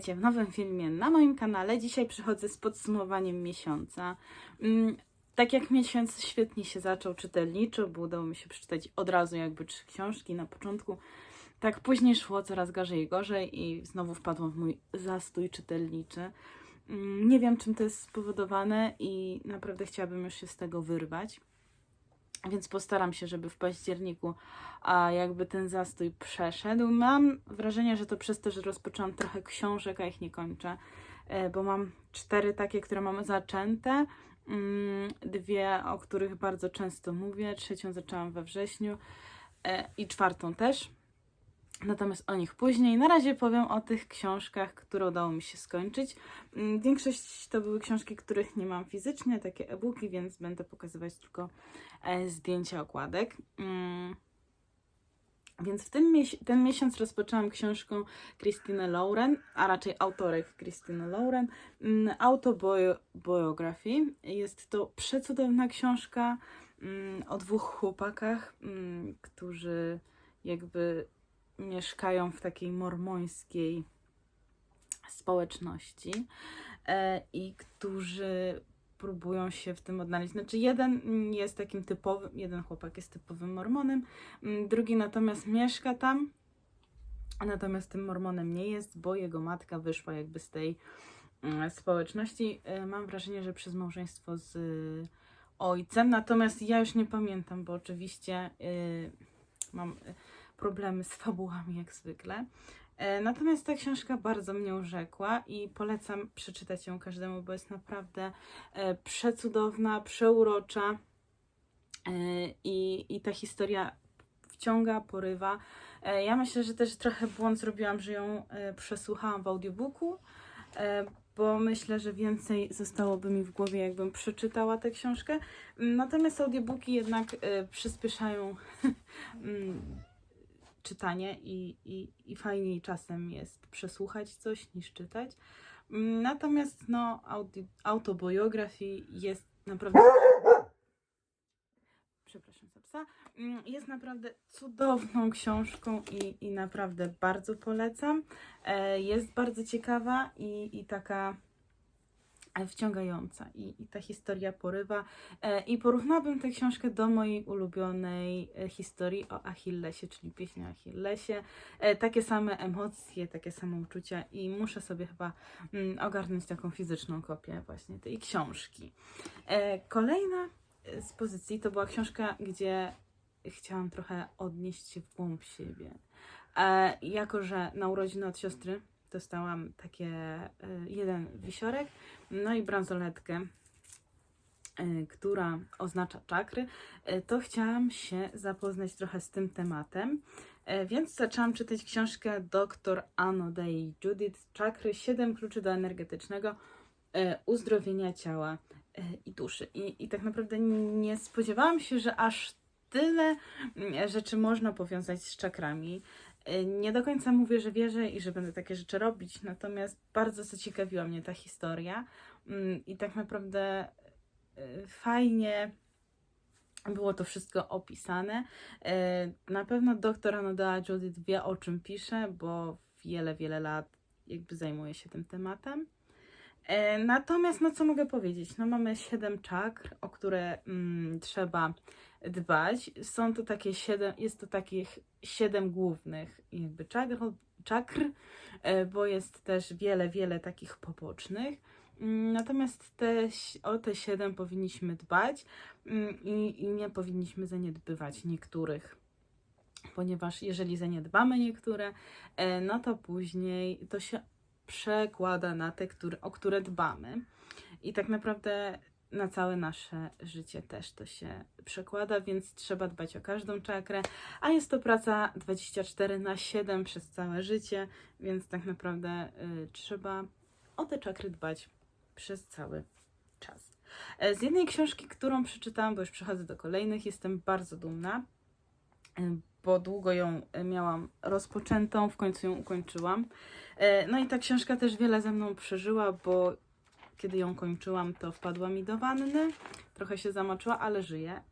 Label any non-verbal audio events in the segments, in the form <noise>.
Witajcie w nowym filmie na moim kanale. Dzisiaj przychodzę z podsumowaniem miesiąca. Mm, Tak jak miesiąc świetnie się zaczął czytelniczo, bo udało mi się przeczytać od razu jakby trzy książki na początku. Tak później szło coraz gorzej i gorzej i znowu wpadłam w mój zastój czytelniczy. Mm, Nie wiem czym to jest spowodowane i naprawdę chciałabym już się z tego wyrwać. Więc postaram się, żeby w październiku a jakby ten zastój przeszedł. Mam wrażenie, że to przez to, że rozpoczęłam trochę książek, a ich nie kończę, e, bo mam cztery takie, które mam zaczęte, mm, dwie, o których bardzo często mówię, trzecią zaczęłam we wrześniu e, i czwartą też. Natomiast o nich później. Na razie powiem o tych książkach, które udało mi się skończyć. Mm, Większość to były książki, których nie mam fizycznie, takie e-booki, więc będę pokazywać tylko e, zdjęcia okładek. Mm. Więc w tym mies- ten miesiąc rozpoczęłam książką Christine Lauren, a raczej autorek Christine Lauren, mm, autobiography. Jest to przecudowna książka o dwóch chłopakach, którzy jakby mieszkają w takiej mormońskiej społeczności e, i którzy próbują się w tym odnaleźć. Znaczy, jeden jest takim typowym, jeden chłopak jest typowym mormonem, mm, drugi natomiast mieszka tam, natomiast tym mormonem nie jest, bo jego matka wyszła jakby z tej mm, społeczności. E, Mam wrażenie, że przez małżeństwo z y, ojcem, natomiast ja już nie pamiętam, bo oczywiście mam problemy z fabułami jak zwykle. E, Natomiast ta książka bardzo mnie urzekła i polecam przeczytać ją każdemu, bo jest naprawdę e, przecudowna, przeurocza e, i, i ta historia wciąga, porywa. Ja myślę, że też trochę błąd zrobiłam, że ją przesłuchałam w audiobooku, bo myślę, że więcej zostałoby mi w głowie, jakbym przeczytała tę książkę. Natomiast audiobooki jednak przyspieszają <laughs> mm, czytanie i, i, i fajniej czasem jest przesłuchać coś niż czytać. Mm, Natomiast no, audi- autobiografii jest naprawdę. Przepraszam za psa. Mm, Jest naprawdę cudowną książką i, i naprawdę bardzo polecam. E, Jest bardzo ciekawa i, i taka wciągająca i, i ta historia porywa. E, I porównałabym tę książkę do mojej ulubionej e, historii o Achillesie, czyli pieśni o Achillesie. E, Takie same emocje, takie same uczucia i muszę sobie chyba mm, ogarnąć taką fizyczną kopię właśnie tej książki. E, Kolejna e, z pozycji to była książka, gdzie chciałam trochę odnieść się w głąb siebie. E, jako, że na urodziny od siostry dostałam takie e, jeden wisiorek, no i bransoletkę, y, która oznacza czakry, y, to chciałam się zapoznać trochę z tym tematem. Więc zaczęłam czytać książkę dr Anno Dei Judith Czakry 7 kluczy do energetycznego uzdrowienia ciała i duszy. I, I tak naprawdę nie spodziewałam się, że aż tyle mm, rzeczy można powiązać z czakrami. Y, Nie do końca mówię, że wierzę i że będę takie rzeczy robić, natomiast bardzo zaciekawiła mnie ta historia Mm, i tak naprawdę y, fajnie było to wszystko opisane. Y, Na pewno doktor Anoda Judith wie o czym pisze, bo wiele, wiele lat jakby zajmuje się tym tematem. E, Natomiast, no co mogę powiedzieć? No mamy siedem czakr, o które mm, trzeba dbać. Są to takie siedem, jest to takich siedem głównych jakby czakr, czakr e, bo jest też wiele, wiele takich pobocznych. Mm, Natomiast te, o te siedem powinniśmy dbać mm, i, i nie powinniśmy zaniedbywać niektórych. Ponieważ jeżeli zaniedbamy niektóre, e, no to później to się przekłada na te, które, o które dbamy. I tak naprawdę na całe nasze życie też to się przekłada, więc trzeba dbać o każdą czakrę. A jest to praca 24 na 7 przez całe życie, więc tak naprawdę y, trzeba o te czakry dbać przez cały czas. E, Z jednej książki, którą przeczytałam, bo już przechodzę do kolejnych, jestem bardzo dumna, e, bo długo ją e, miałam rozpoczętą, w końcu ją ukończyłam. E, No i ta książka też wiele ze mną przeżyła, bo kiedy ją kończyłam, to wpadła mi do wanny, trochę się zamoczyła, ale żyje. E,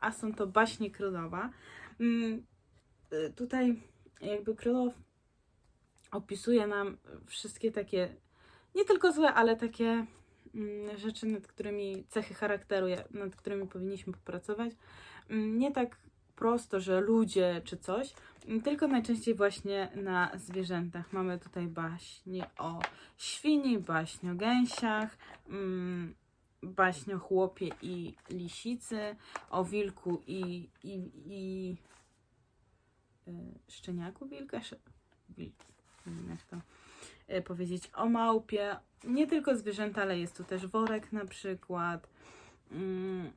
A są to baśnie królowa. Mm, e, Tutaj jakby królow opisuje nam wszystkie takie, nie tylko złe, ale takie mm, rzeczy, nad którymi, cechy charakteru, nad którymi powinniśmy popracować. Mm, Nie tak prosto, że ludzie czy coś, tylko najczęściej właśnie na zwierzętach. Mamy tutaj baśnie o świni, baśnie o gęsiach, mm, baśnie o chłopie i lisicy, o wilku i, i, i y, szczeniaku wilka, Sze- wil, nie wiem jak to y, powiedzieć, o małpie. Nie tylko zwierzęta, ale jest tu też worek na przykład. Mm.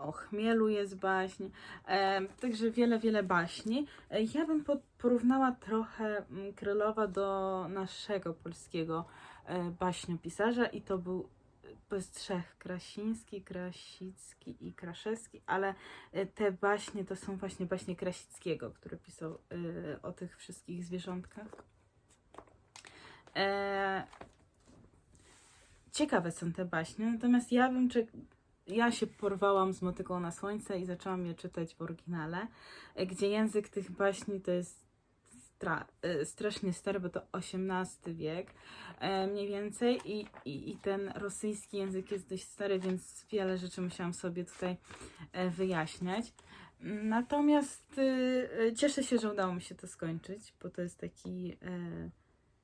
O chmielu jest baśń. Także wiele, wiele baśni. Ja bym po, porównała trochę mm, Krylowa do naszego polskiego e, baśniopisarza i to był to jest trzech, Krasiński, Krasicki i Kraszewski, ale e, te baśnie to są właśnie baśnie Krasickiego, który pisał e, o tych wszystkich zwierzątkach. Ciekawe są te baśnie, natomiast ja bym ja się porwałam z motyką na słońce i zaczęłam je czytać w oryginale, e, gdzie język tych baśni to jest stra- e, strasznie stary, bo to XVIII wiek e, mniej więcej i, i, i ten rosyjski język jest dość stary, więc wiele rzeczy musiałam sobie tutaj wyjaśniać. Natomiast y, y, cieszę się, że udało mi się to skończyć, bo to jest taki,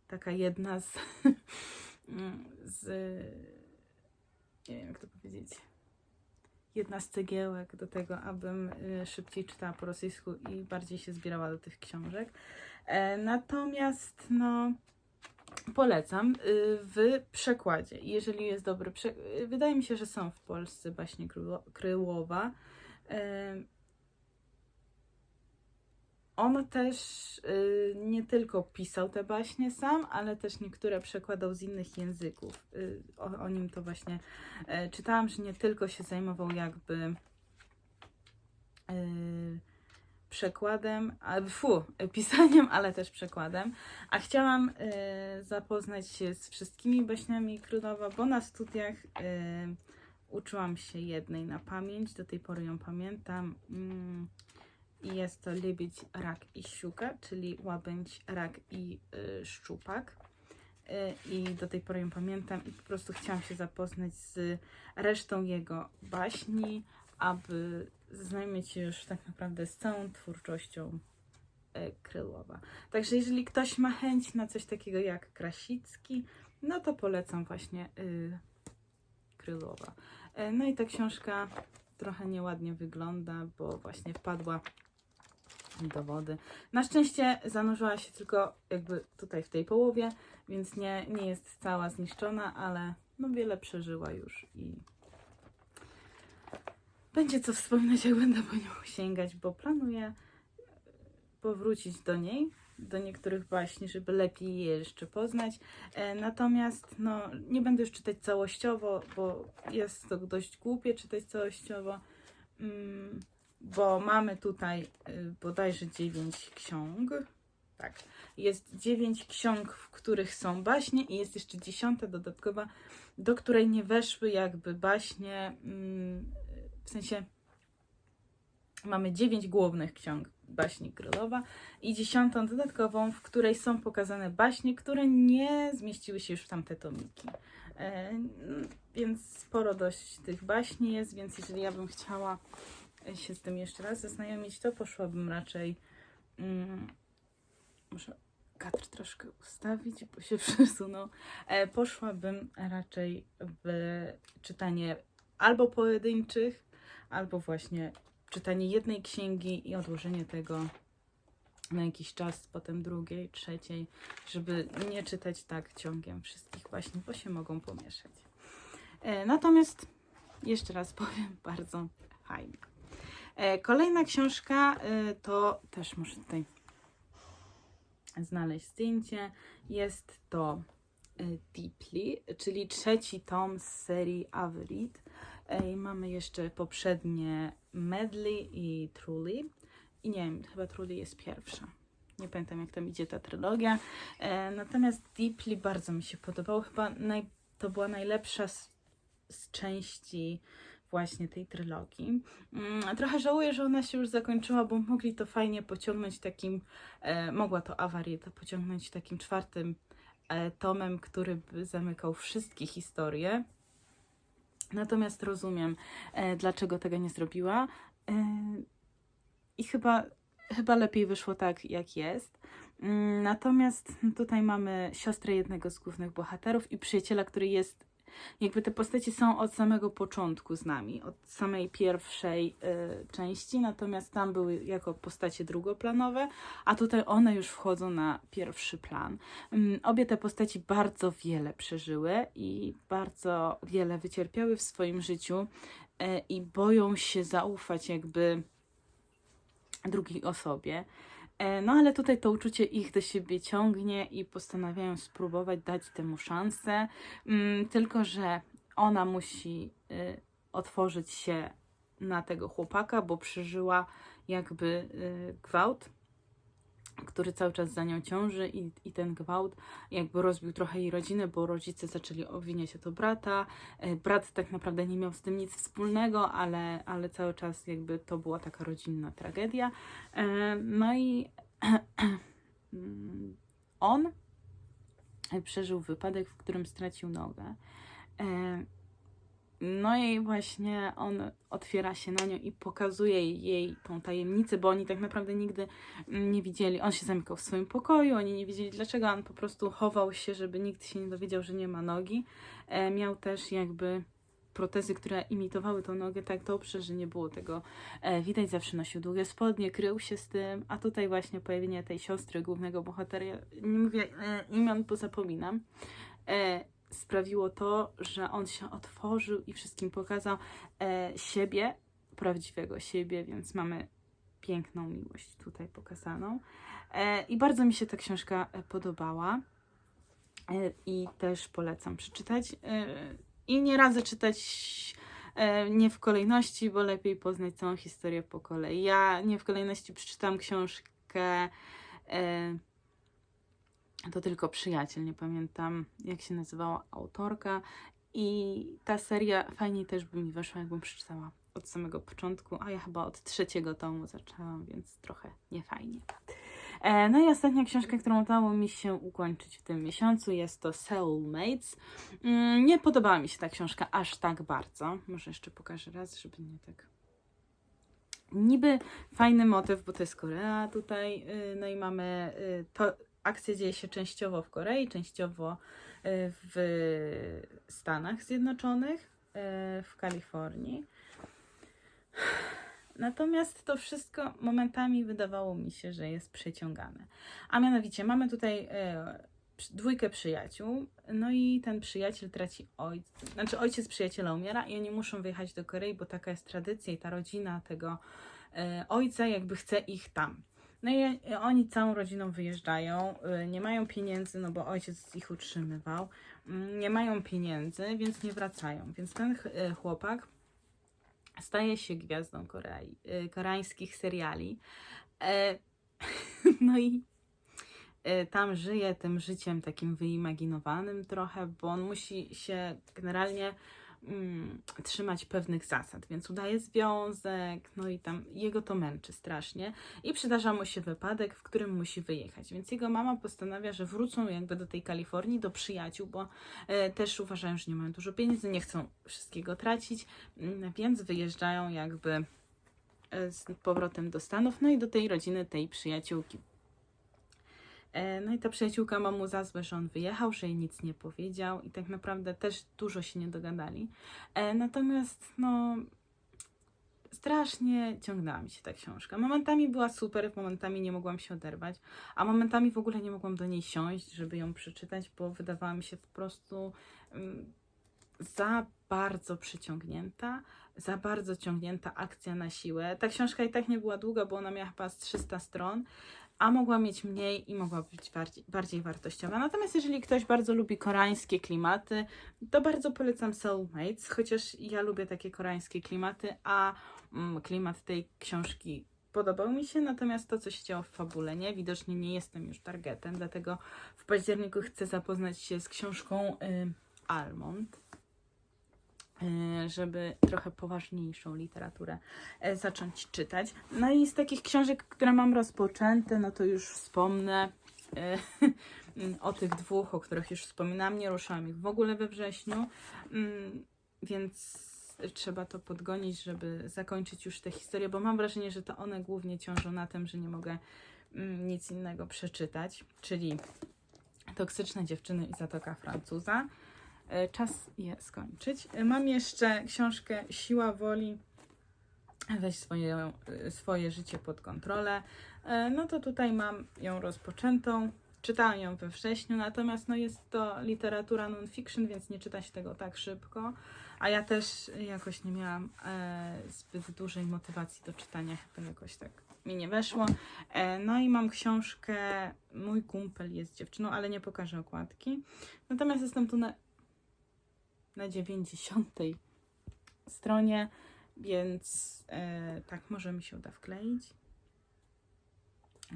taka jedna z, <laughs> z nie wiem jak to powiedzieć, jedna z cegiełek do tego, abym y, szybciej czytała po rosyjsku i bardziej się zbierała do tych książek. E, Natomiast, no, polecam y, w przekładzie. Jeżeli jest dobry wydaje mi się, że są w Polsce baśnie Kryło- Kryłowa. On też y, nie tylko pisał te baśnie sam, ale też niektóre przekładał z innych języków. Y, o, o nim to właśnie e, czytałam, że nie tylko się zajmował jakby y, przekładem, fu, pisaniem, ale też przekładem. A chciałam zapoznać się z wszystkimi baśniami Królowa, bo na studiach uczyłam się jednej na pamięć, do tej pory ją pamiętam. Mm, jest to Libić, Rak i Siuka, czyli Łabędź, Rak i y, Szczupak. Y, I do tej pory ją pamiętam i po prostu chciałam się zapoznać z resztą jego baśni, aby zaznajomić się już tak naprawdę z całą twórczością y, Krylowa. Także jeżeli ktoś ma chęć na coś takiego jak Krasicki, no to polecam właśnie y, Krylowa. Y, no i ta książka trochę nieładnie wygląda, bo właśnie wpadła do wody. Na szczęście zanurzyła się tylko jakby tutaj w tej połowie, więc nie, nie jest cała zniszczona, ale no wiele przeżyła już i będzie co wspominać, jak będę po nią sięgać, bo planuję powrócić do niej, do niektórych baśni, żeby lepiej je jeszcze poznać. E, Natomiast no, nie będę już czytać całościowo, bo jest to dość głupie czytać całościowo. Mm, bo mamy tutaj y, bodajże 9 ksiąg. Tak. Jest 9 ksiąg, w których są baśnie i jest jeszcze dziesiąta dodatkowa, do której nie weszły jakby baśnie, mm, w sensie mamy 9 głównych ksiąg baśni Królowa i dziesiątą dodatkową, w której są pokazane baśnie, które nie zmieściły się już w tamte tomiki. E, więc sporo dość tych baśni jest, więc jeżeli ja bym chciała się z tym jeszcze raz zaznajomić, to poszłabym raczej. Mm, muszę kadr troszkę ustawić, bo się <laughs> przesunął. E, poszłabym raczej w czytanie albo pojedynczych, albo właśnie czytanie jednej księgi i odłożenie tego na jakiś czas, potem drugiej, trzeciej, żeby nie czytać tak ciągiem wszystkich właśnie, bo się mogą pomieszać. E, natomiast jeszcze raz <laughs> powiem, bardzo fajnie. E, Kolejna książka e, to też muszę tutaj znaleźć zdjęcie. Jest to e, Deeply, czyli trzeci tom z serii Averit. E, i Mamy jeszcze poprzednie Medley i Truly. I nie wiem, chyba Truly jest pierwsza. Nie pamiętam, jak tam idzie ta trylogia. Natomiast Deeply bardzo mi się podobało. Chyba naj, to była najlepsza z, z części właśnie tej trylogii. Mm, Trochę żałuję, że ona się już zakończyła, bo mogli to fajnie pociągnąć takim, e, mogła to awarię to pociągnąć takim czwartym e, tomem, który by zamykał wszystkie historie. Natomiast rozumiem, e, dlaczego tego nie zrobiła. I chyba, chyba lepiej wyszło tak, jak jest. Mm, Natomiast tutaj mamy siostrę jednego z głównych bohaterów i przyjaciela, który jest. Jakby te postacie są od samego początku z nami, od samej pierwszej y, części, natomiast tam były jako postacie drugoplanowe, a tutaj one już wchodzą na pierwszy plan. Mm, Obie te postaci bardzo wiele przeżyły i bardzo wiele wycierpiały w swoim życiu y, i boją się zaufać jakby drugiej osobie. E, No ale tutaj to uczucie ich do siebie ciągnie i postanawiają spróbować dać temu szansę. Mm, Tylko, że ona musi y, otworzyć się na tego chłopaka, bo przeżyła jakby y, gwałt, który cały czas za nią ciąży i, i ten gwałt jakby rozbił trochę jej rodzinę, bo rodzice zaczęli obwiniać o to brata. E, Brat tak naprawdę nie miał z tym nic wspólnego, ale, ale cały czas jakby to była taka rodzinna tragedia. E, No i <clears throat> on przeżył wypadek, w którym stracił nogę. No i właśnie on otwiera się na nią i pokazuje jej tą tajemnicę, bo oni tak naprawdę nigdy mm, nie widzieli. On się zamykał w swoim pokoju, oni nie wiedzieli dlaczego. On po prostu chował się, żeby nikt się nie dowiedział, że nie ma nogi. E, Miał też jakby protezy, które imitowały tą nogę tak dobrze, że nie było tego e, widać. Zawsze nosił długie spodnie, krył się z tym, a tutaj właśnie pojawienie tej siostry głównego bohatera, nie mówię e, imion, bo zapominam, e, sprawiło to, że on się otworzył i wszystkim pokazał e, siebie, prawdziwego siebie, więc mamy piękną miłość tutaj pokazaną. E, I bardzo mi się ta książka e, podobała e, i też polecam przeczytać. E, I nie radzę czytać e, nie w kolejności, bo lepiej poznać całą historię po kolei. Ja nie w kolejności przeczytam książkę. E, to tylko przyjaciel, nie pamiętam jak się nazywała autorka. I ta seria fajniej też by mi weszła, jakbym przeczytała od samego początku, a ja chyba od trzeciego tomu zaczęłam, więc trochę niefajnie. E, No i ostatnia książka, którą udało mi się ukończyć w tym miesiącu, jest to Soulmates. Mm, Nie podobała mi się ta książka aż tak bardzo. Może jeszcze pokażę raz, żeby nie tak. Niby fajny motyw, bo to jest Korea tutaj. y, No i mamy y, to. Akcja dzieje się częściowo w Korei, częściowo y, w Stanach Zjednoczonych, y, w Kalifornii. Natomiast to wszystko momentami wydawało mi się, że jest przeciągane. A mianowicie mamy tutaj e, dwójkę przyjaciół, no i ten przyjaciel traci ojca, znaczy ojciec przyjaciela umiera i oni muszą wyjechać do Korei, bo taka jest tradycja i ta rodzina tego e, ojca jakby chce ich tam. No i oni całą rodziną wyjeżdżają, e, nie mają pieniędzy, no bo ojciec ich utrzymywał, Mm, nie mają pieniędzy, więc nie wracają. Więc ten e, chłopak staje się gwiazdą Korei, y, koreańskich seriali. E, <laughs> no i tam żyje tym życiem takim wyimaginowanym trochę, bo on musi się generalnie mm, trzymać pewnych zasad, więc udaje związek, no i tam jego to męczy strasznie. I przydarza mu się wypadek, w którym musi wyjechać, więc jego mama postanawia, że wrócą jakby do tej Kalifornii, do przyjaciół, bo e, też uważają, że nie mają dużo pieniędzy, nie chcą wszystkiego tracić, mm, więc wyjeżdżają jakby e, z powrotem do Stanów, no i do tej rodziny, tej przyjaciółki. E, No i ta przyjaciółka ma mu za złe, że on wyjechał, że jej nic nie powiedział i tak naprawdę też dużo się nie dogadali. E, Natomiast no strasznie ciągnęła mi się ta książka. Momentami była super, momentami nie mogłam się oderwać, a momentami w ogóle nie mogłam do niej siąść, żeby ją przeczytać, bo wydawała mi się po prostu mm, za bardzo przyciągnięta, za bardzo ciągnięta akcja na siłę. Ta książka i tak nie była długa, bo ona miała chyba z 300 stron, a mogła mieć mniej i mogła być bardziej, bardziej wartościowa. Natomiast jeżeli ktoś bardzo lubi koreańskie klimaty, to bardzo polecam Soulmates, chociaż ja lubię takie koreańskie klimaty, a mm, klimat tej książki podobał mi się, natomiast to, co się działo w fabule, nie? Widocznie nie jestem już targetem, dlatego w październiku chcę zapoznać się z książką y, Almond. E, żeby trochę poważniejszą literaturę e, zacząć czytać. No i z takich książek, które mam rozpoczęte, no to już wspomnę e, <laughs> o tych dwóch, o których już wspominałam. Nie ruszałam ich w ogóle we wrześniu, mm, więc trzeba to podgonić, żeby zakończyć już tę historię, bo mam wrażenie, że to one głównie ciążą na tym, że nie mogę mm, nic innego przeczytać, czyli Toksyczne dziewczyny i Zatoka Francuza. E, Czas je skończyć. E, Mam jeszcze książkę Siła woli. Weź swoje, e, swoje życie pod kontrolę. No to tutaj mam ją rozpoczętą. Czytałam ją we wrześniu, natomiast no jest to literatura non-fiction, więc nie czyta się tego tak szybko. A ja też jakoś nie miałam e, zbyt dużej motywacji do czytania, chyba jakoś tak mi nie weszło. E, no i mam książkę Mój kumpel jest dziewczyną, ale nie pokażę okładki. Natomiast jestem tu na, na 90 stronie, więc e, tak, może mi się uda wkleić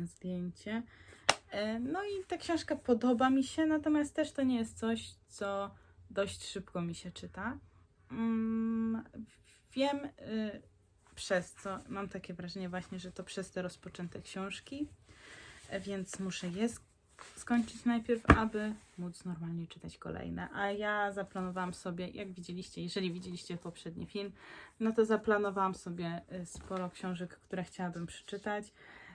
zdjęcie. E, no i ta książka podoba mi się, natomiast też to nie jest coś, co dość szybko mi się czyta. Mm, wiem y, przez co, mam takie wrażenie właśnie, że to przez te rozpoczęte książki, e, więc muszę je skończyć najpierw, aby móc normalnie czytać kolejne. A ja zaplanowałam sobie, jak widzieliście, jeżeli widzieliście poprzedni film, no to zaplanowałam sobie y, sporo książek, które chciałabym przeczytać.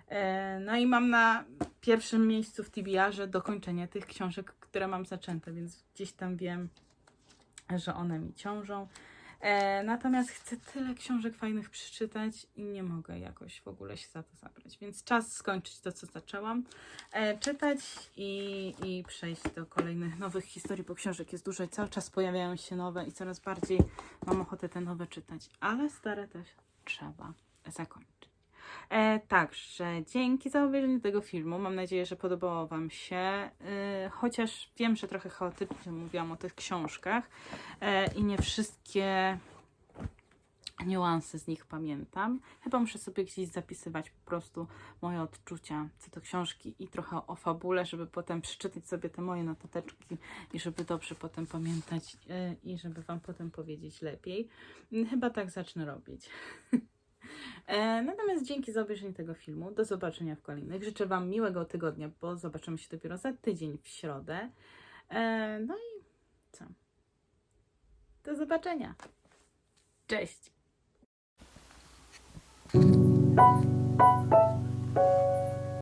E, No i mam na pierwszym miejscu w TBR-ze dokończenie tych książek, które mam zaczęte, więc gdzieś tam wiem, że one mi ciążą. E, natomiast chcę tyle książek fajnych przeczytać i nie mogę jakoś w ogóle się za to zabrać. Więc czas skończyć to, co zaczęłam e, czytać i, i przejść do kolejnych nowych historii, bo książek jest dużo i cały czas pojawiają się nowe i coraz bardziej mam ochotę te nowe czytać, ale stare też trzeba zakończyć. E, także dzięki za obejrzenie tego filmu. Mam nadzieję, że podobało Wam się. E, chociaż wiem, że trochę chaotycznie mówiłam o tych książkach e, i nie wszystkie niuanse z nich pamiętam. Chyba muszę sobie gdzieś zapisywać po prostu moje odczucia co do książki i trochę o fabule, żeby potem przeczytać sobie te moje notateczki i żeby dobrze potem pamiętać e, i żeby Wam potem powiedzieć lepiej. Chyba tak zacznę robić. <laughs> E, Natomiast dzięki za obejrzenie tego filmu. Do zobaczenia w kolejnych. Życzę Wam miłego tygodnia, bo zobaczymy się dopiero za tydzień w środę. E, No i co? Do zobaczenia. Cześć.